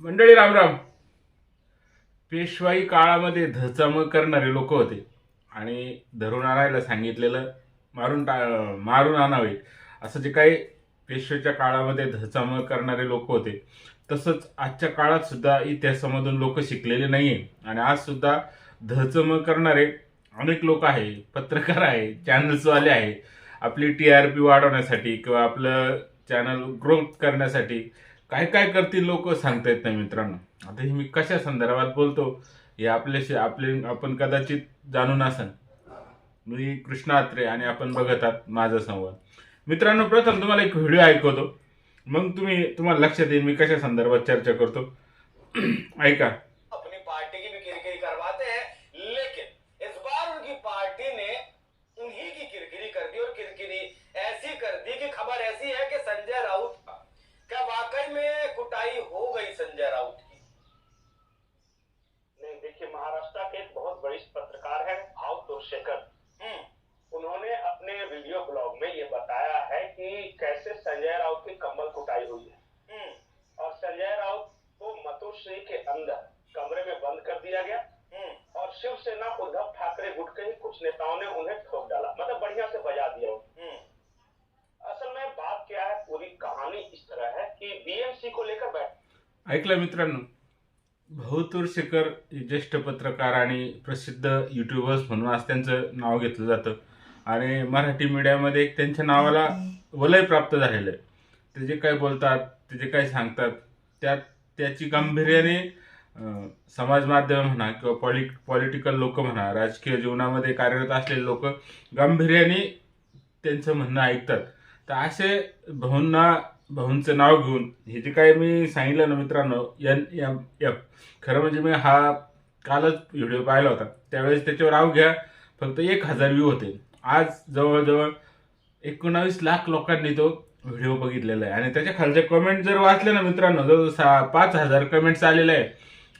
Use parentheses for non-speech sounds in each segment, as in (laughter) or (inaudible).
मंडळी रामराम पेशवाई काळामध्ये धचामळ करणारे लोक होते. आणि धरून आणायला सांगितलेलं मारून टा मारून आणावे असं जे काही पेशवेच्या काळामध्ये धचामळ करणारे लोक होते तसंच आजच्या काळात सुद्धा इतिहासामधून लोक शिकलेले नाहीये. आणि आज सुद्धा धचमळ करणारे अनेक लोक आहे पत्रकार आहे चॅनल्सवाले आहे. आपली टी आर पी वाढवण्यासाठी किंवा आपलं चॅनल ग्रोथ करण्यासाठी काय काय करतील लोक सांगता येत नाही मित्रांनो. आता हे मी कशा संदर्भात बोलतो हे आपल्याशी आपले आपण कदाचित जाणून असाल मी कृष्णा आत्रे आणि आपण बघत आहात माझा संवाद. मित्रांनो प्रथम तुम्हाला एक व्हिडिओ ऐकवतो. मग तुम्ही तुम्हाला लक्षात येईल मी कशा संदर्भात चर्चा करतो. ऐका. संजय पार्टी भाव तुरशेखर हम्म, उन्होंने अपने वीडियो ब्लॉग में ये बताया है कि कैसे संजय राउत की कम्बल कुटाई हुई है। हम्म, और संजय राउत को मतुश्री के अंदर कमरे में बंद कर दिया गया। हम्म, और शिवसेना उद्धव ठाकरे गुट के ही कुछ नेताओं ने उन्हें ठोक डाला। मतलब बढ़िया से बजा दिया असल में बात क्या है पूरी कहानी इस तरह है कि बीएमसी को लेकर बैठ ऐकलं मित्रांनो भाऊ शेखर ज्येष्ठ पत्रकार आणि प्रसिद्ध युट्यूबर्स म्हणून आज त्यांचं नाव घेतलं जातं. आणि मराठी मीडियामध्ये एक त्यांच्या नावाला वलय प्राप्त झालेलं आहे. ते जे काय बोलतात ते जे काय सांगतात त्यात त्याची गांभीर्याने समाज माध्यम म्हणा किंवा पॉलिट पॉलिटिकल लोक म्हणा राजकीय जीवनामध्ये कार्यरत असलेले लोक गांभीर्याने त्यांचं म्हणणं ऐकतात. तर असे भाऊंना भाऊंचं नाव घेऊन हे जे काय मी सांगितलं ना मित्रांनो एन एम एफ खरं म्हणजे मी हा कालच व्हिडिओ पाहिला होता. त्यावेळेस त्याच्यावर आव घ्या फक्त एक हजार व्ह्यू होते. आज जवळजवळ एकोणावीस लाख लोकांनी तो व्हिडिओ बघितलेला आहे. आणि त्याच्या खालचे कमेंट जर वाचले ना मित्रांनो जवळ सा पाच हजार कमेंट्स आलेले आहे.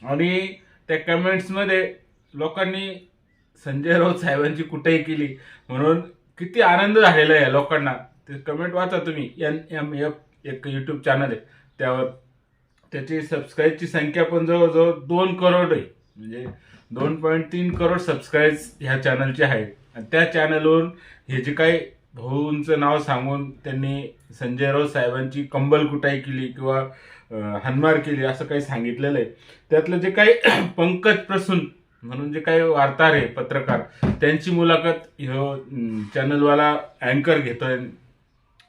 आणि त्या कमेंट्समध्ये लोकांनी संजय राऊत साहेबांची कुठेही केली. म्हणून किती आनंद झालेला आहे लोकांना. ते कमेंट वाचा तुम्ही एन एम एफ एक यूट्यूब चॅनल आहे. त्यावर त्याची सबस्क्राईबची संख्या पण जवळजवळ दोन करोड आहे. म्हणजे दोन पॉईंट तीन करोड सबस्क्राईब्स ह्या चॅनलचे आहेत. आणि त्या चॅनलवरून हे जे काही भाऊंचं नाव सांगून त्यांनी संजय राऊत साहेबांची कंबल कुटाई केली किंवा हनमार केली असं काही सांगितलेलं आहे. त्यातलं जे काही (clears throat) पंकज प्रसून म्हणून जे काही वार्ताहर आहे पत्रकार त्यांची मुलाखत ह्यो चॅनलवाला अँकर घेतोय.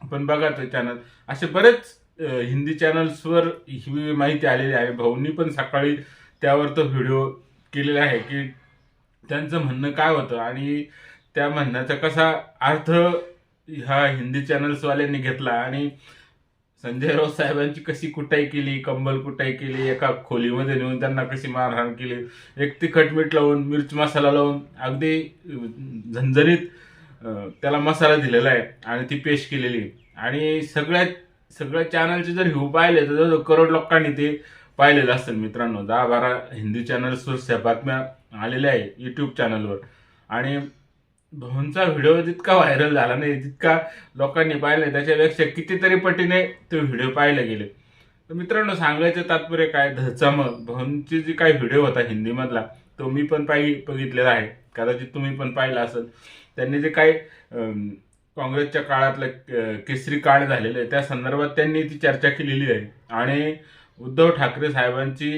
आपण बघा ते चॅनल असे बरेच हिंदी चॅनल्सवर ही माहिती आलेली आहे. भाऊंनी पण सकाळी त्यावर तो व्हिडिओ केलेला आहे की त्यांचं म्हणणं काय होतं आणि त्या म्हणण्याचा कसा अर्थ ह्या हिंदी चॅनल्सवाल्यांनी घेतला आणि संजय राऊत साहेबांची कशी कुटाई केली कंबल कुटाई केली एका खोलीमध्ये नेऊन त्यांना कशी मारहाण केली एक तिखट मीठ लावून मिरच मसाला लावून अगदी झणझणीत त्याला मसाला दिलेला आहे आणि ती पेश केलेली आहे. आणि सगळ्या सगळ्या चॅनलचे जर ह्यू पाहिले तर जवळजवळ करोड लोकांनी ते पाहिलेलं असेल मित्रांनो दहा बारा हिंदी चॅनल्सवर त्या बातम्या आलेल्या आहे यूट्यूब चॅनलवर आणि भाऊंचा व्हिडिओ जितका व्हायरल झाला नाही जितका लोकांनी पाहिला त्याच्यापेक्षा कितीतरी पटीने ते व्हिडिओ पाहिले गेले. तर मित्रांनो सांगायचं तात्पर्य काय? धचामळ भाऊंची जी काही व्हिडिओ होता हिंदीमधला तो मी पण पाहि बघितलेला आहे. कदाचित तुम्ही पण पाहिला असेल. त्यांनी जे काही काँग्रेसच्या काळातलं केसरी काळ झालेलं आहे त्या संदर्भात त्यांनी ती चर्चा केलेली आहे. आणि उद्धव ठाकरे साहेबांची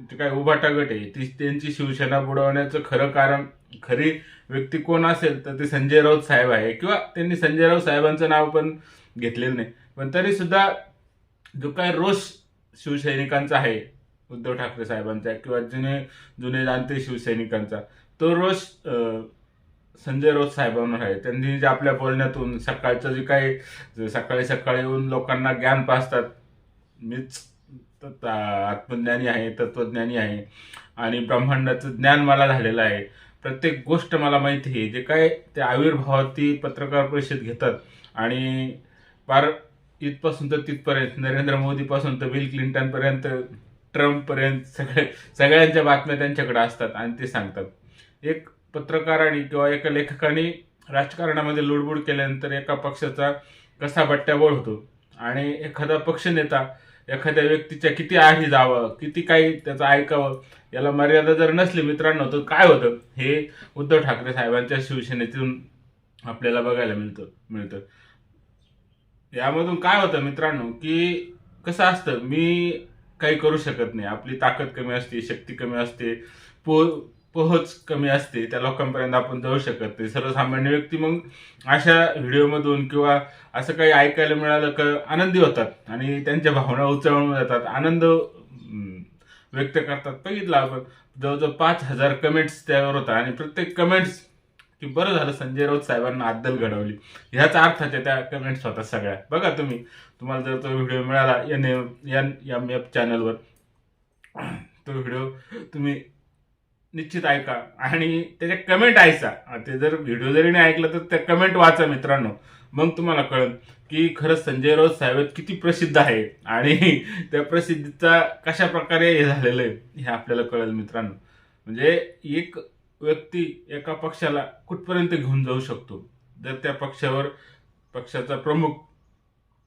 जी काय उभाटा गट आहे ती त्यांची शिवसेना बुडवण्याचं खरं कारण खरी व्यक्ती कोण असेल तर ते संजय राऊत साहेब आहे. किंवा त्यांनी संजय राऊत साहेबांचं नाव पण घेतलेलं नाही. पण तरी सुद्धा जो काय रोष शिवसैनिकांचा आहे उद्धव ठाकरे साहेबांचा किंवा जुने जुने जाणते शिवसैनिकांचा तो रोष संजय राऊत साहेबांवर आहे. त्यांनी जे आपल्या बोलण्यातून सकाळचं जे काही सकाळी सकाळी येऊन लोकांना ज्ञान पाचतात मीच आत्मज्ञानी आहे तत्वज्ञानी आहे. आणि ब्रह्मांडाचं ज्ञान मला झालेलं आहे. प्रत्येक गोष्ट मला माहिती आहे. जे काय ते आविर्भावात ती पत्रकार परिषद घेतात. आणि पार इथपासून तर तिथपर्यंत नरेंद्र मोदीपासून तर बिल क्लिंटनपर्यंत ट्रम्पपर्यंत सगळे सगळ्यांच्या बातम्या त्यांच्याकडे असतात आणि ते सांगतात. एक पत्रकाराने किंवा एका लेखकाने राजकारणामध्ये लुडबुड केल्यानंतर एका पक्षाचा कसा बट्ट्याबोळ होतो? आणि एखादा पक्षनेता एखाद्या व्यक्तीच्या किती आधी जावं किती काही त्याचं ऐकावं याला मर्यादा जर नसली मित्रांनो तर काय होतं? हे उद्धव ठाकरे साहेबांच्या शिवसेनेतून आपल्याला बघायला मिळतं मिळतं. यामधून काय होतं मित्रांनो की कसं असतं मी काही करू शकत नाही. आपली ताकद कमी असते शक्ती कमी असते. पो पोहोच कमी असते त्या लोकांपर्यंत आपण जाऊ शकत नाही. सर्वसामान्य व्यक्ती मग अशा व्हिडिओमधून किंवा असं काही ऐकायला मिळालं का आनंदी होतात आणि त्यांच्या भावना उचलून जातात. आनंद व्यक्त करतात. बघितलं आपण जवळजवळ पाच हजार कमेंट्स त्यावर होता आणि प्रत्येक कमेंट्स की बरं झालं संजय राऊत साहेबांना अद्दल घडवली. ह्याच अर्थाच्या त्या कमेंट्स होतात सगळ्या. बघा तुम्ही तुम्हाला जर तो व्हिडिओ मिळाला N M N M F चॅनलवर तो व्हिडिओ तुम्ही निश्चित ऐका आणि त्याच्या कमेंट ऐसा ते जर व्हिडिओ जरी नाही ऐकलं तर त्या कमेंट वाचा मित्रांनो. मग तुम्हाला कळेल की खरंच संजय राऊत साहेब किती प्रसिद्ध आहे आणि (laughs) त्या प्रसिद्धीचा कशा प्रकारे हे झालेलं आहे हे आपल्याला कळेल मित्रांनो. म्हणजे एक व्यक्ती एका पक्षाला कुठपर्यंत घेऊन जाऊ शकतो? जर त्या पक्षावर पक्षाचा प्रमुख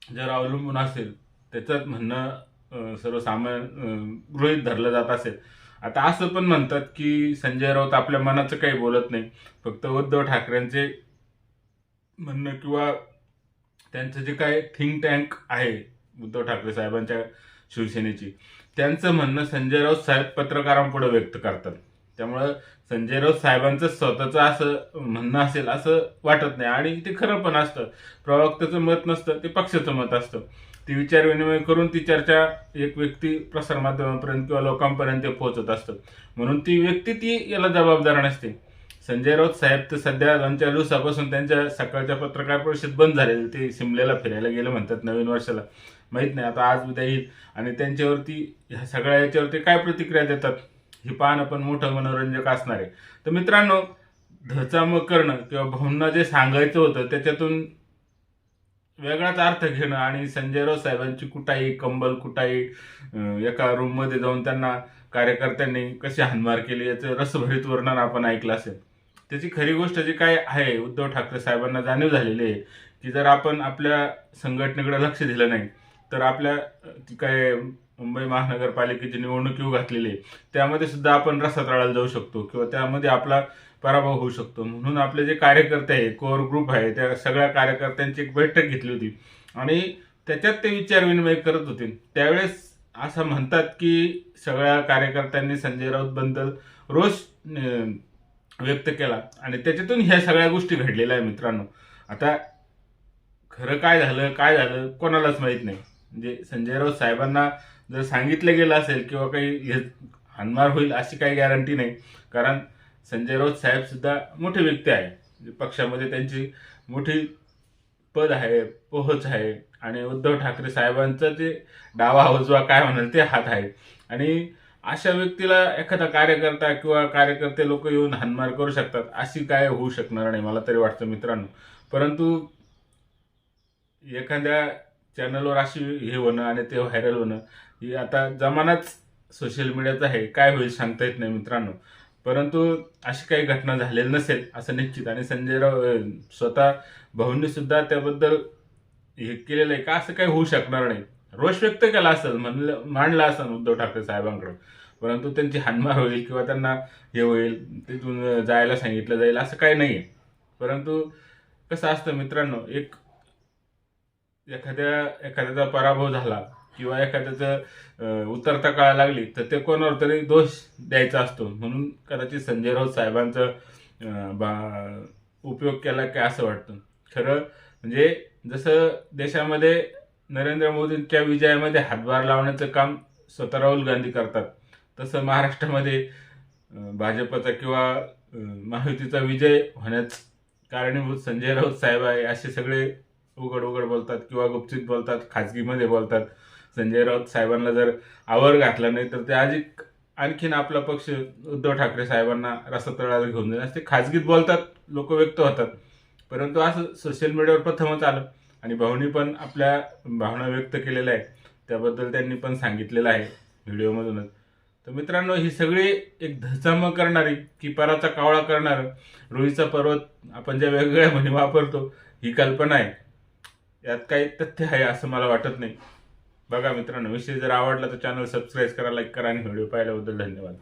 जर अवलंबून असेल त्याचं म्हणणं सर्वसामान्य गृहित धरलं जात असेल. आता असं पण म्हणतात की संजय राऊत आपल्या मनाचं काही बोलत नाही. फक्त उद्धव ठाकरेंचे म्हणणं किंवा त्यांचं जे काय थिंक टँक आहे उद्धव ठाकरे साहेबांच्या शिवसेनेची त्यांचं म्हणणं संजय राऊत साहेब पत्रकारांपुढे व्यक्त करतात. त्यामुळं संजय राऊत साहेबांचं स्वतःचं असं म्हणणं असेल असं वाटत नाही. आणि ते खरं पण असतं. प्रवक्त्याचं मत नसतं ते पक्षाचं मत असतं. ती विचारविनिमय करून ती चर्चा एक व्यक्ती प्रसारमाध्यमांपर्यंत किंवा लोकांपर्यंत पोहोचत असतं. म्हणून ती व्यक्ती ती याला जबाबदार नसते. संजय राऊत साहेब तर सध्या दोन चार दिवसापासून त्यांच्या सकाळच्या पत्रकार परिषद बंद झालेली. ते शिमल्याला फिरायला गेले म्हणतात नवीन वर्षाला. माहीत नाही आता आज उद्या येईल. आणि त्यांच्यावरती ह्या सगळ्या याच्यावरती काय प्रतिक्रिया देतात? हे पाहणं पण मोठं मनोरंजक असणार आहे. तर मित्रांनो धचामक करणं किंवा भाऊंना जे सांगायचं होतं त्याच्यातून वेगळाच अर्थ घेणं आणि संजय राऊत साहेबांची कुटाई कंबल कुटाई एका रूममध्ये जाऊन त्यांना कार्यकर्त्यांनी कशी हानमार केली याचं रसभरीत वर्णन आपण ऐकलं असेल. त्याची खरी गोष्ट जी काय आहे उद्धव ठाकरे साहेबांना जाणीव झालेली आहे की जर आपण आपल्या संघटनेकडे लक्ष दिलं नाही तर आपल्या ती काय मुंबई महानगरपालिकेची निवडणूक येऊ घातलेली आहे. त्यामध्ये सुद्धा आपण रसातळाला जाऊ शकतो किंवा त्यामध्ये आपला पराभव होऊ शकतो. म्हणून आपले जे कार्यकर्ते आहे कोर ग्रुप आहे त्या सगळ्या कार्यकर्त्यांची एक बैठक घेतली होती. आणि त्याच्यात ते विचार विनिमय करत होते. त्यावेळेस असं म्हणतात की सगळ्या कार्यकर्त्यांनी संजय राऊत बद्दल रोष व्यक्त केला. आणि त्याच्यातून ह्या सगळ्या गोष्टी घडलेल्या आहे मित्रांनो. आता खरं काय झालं काय झालं कोणालाच माहीत नाही. म्हणजे संजय राऊत साहेबांना जर सांगितलं गेलं असेल किंवा काही हे हानमार होईल अशी काही गॅरंटी नाही. कारण संजय राऊत साहेबसुद्धा मोठी व्यक्ती आहे म्हणजे पक्षामध्ये त्यांची मोठी पद आहे पोहोच आहे. आणि उद्धव ठाकरे साहेबांचा जे डावा उजवा काय म्हणाल ते हात आहे. आणि अशा व्यक्तीला एखादा कार्यकर्ता किंवा कार्यकर्ते लोक येऊन हानमार करू शकतात अशी काय होऊ शकणार नाही मला तरी वाटतं मित्रांनो. परंतु एखाद्या चॅनलवर अशी हे होणं आणि ते व्हायरल होणं ही आता जमानाच सोशल मीडियाचा आहे काय होईल सांगता येत नाही मित्रांनो. परंतु अशी काही घटना झालेली नसेल असं निश्चित. आणि संजय राव स्वतः भाऊंनी सुद्धा त्याबद्दल हे केलेलं आहे का? असं काही होऊ शकणार नाही. रोष व्यक्त केला असेल म्हणलं मांडला असेल उद्धव ठाकरे साहेबांकडे परंतु त्यांची हानमार होईल किंवा त्यांना हे होईल तिथून जायला सांगितलं जाईल असं काही नाही आहे परंतु कसं असतं मित्रांनो एक एखाद्या एखाद्याचा पराभव झाला किंवा एखाद्याचं उतरता काळा लागली तर ते कोणावर तरी दोष द्यायचा असतो. म्हणून कदाचित संजय राऊत साहेबांचा बा उपयोग केला काय असं वाटतं? खरं म्हणजे जसं देशामध्ये नरेंद्र मोदींच्या विजयामध्ये हातभार लावण्याचं काम स्वतः राहुल गांधी करतात तसं महाराष्ट्रामध्ये भाजपचा किंवा महायुतीचा विजय होण्यास कारणीभूत संजय राऊत साहेब आहे असे सगळे उघड उघड बोलतात किंवा गुपचित बोलतात खाजगीमध्ये बोलतात. संजय राऊत साहेबांना जर आवर घातला नाही तर ते अधिक आणखीन आपला पक्ष उद्धव ठाकरे साहेबांना रसातळाला घेऊन जाईल. ते खाजगीत बोलतात लोक व्यक्त होतात. परंतु असं सोशल मीडियावर प्रथमच आलं. आणि भाऊनी पण आपल्या भावना व्यक्त केलेल्या आहेत. त्याबद्दल त्यांनी पण सांगितलेलं आहे व्हिडिओमधूनच. तर मित्रांनो ही सगळी एक धचाम करणारी की कावळा करणारं रुईचा पर्वत आपण ज्या वेगवेगळ्या म्हणी वापरतो ही कल्पना आहे. यात काही तथ्य आहे असं मला वाटत नाही. बघा मित्रांनो विषय जर आवडला तर चॅनल सबस्क्राईब करा लाईक करा आणि व्हिडिओ पाहिल्याबद्दल धन्यवाद.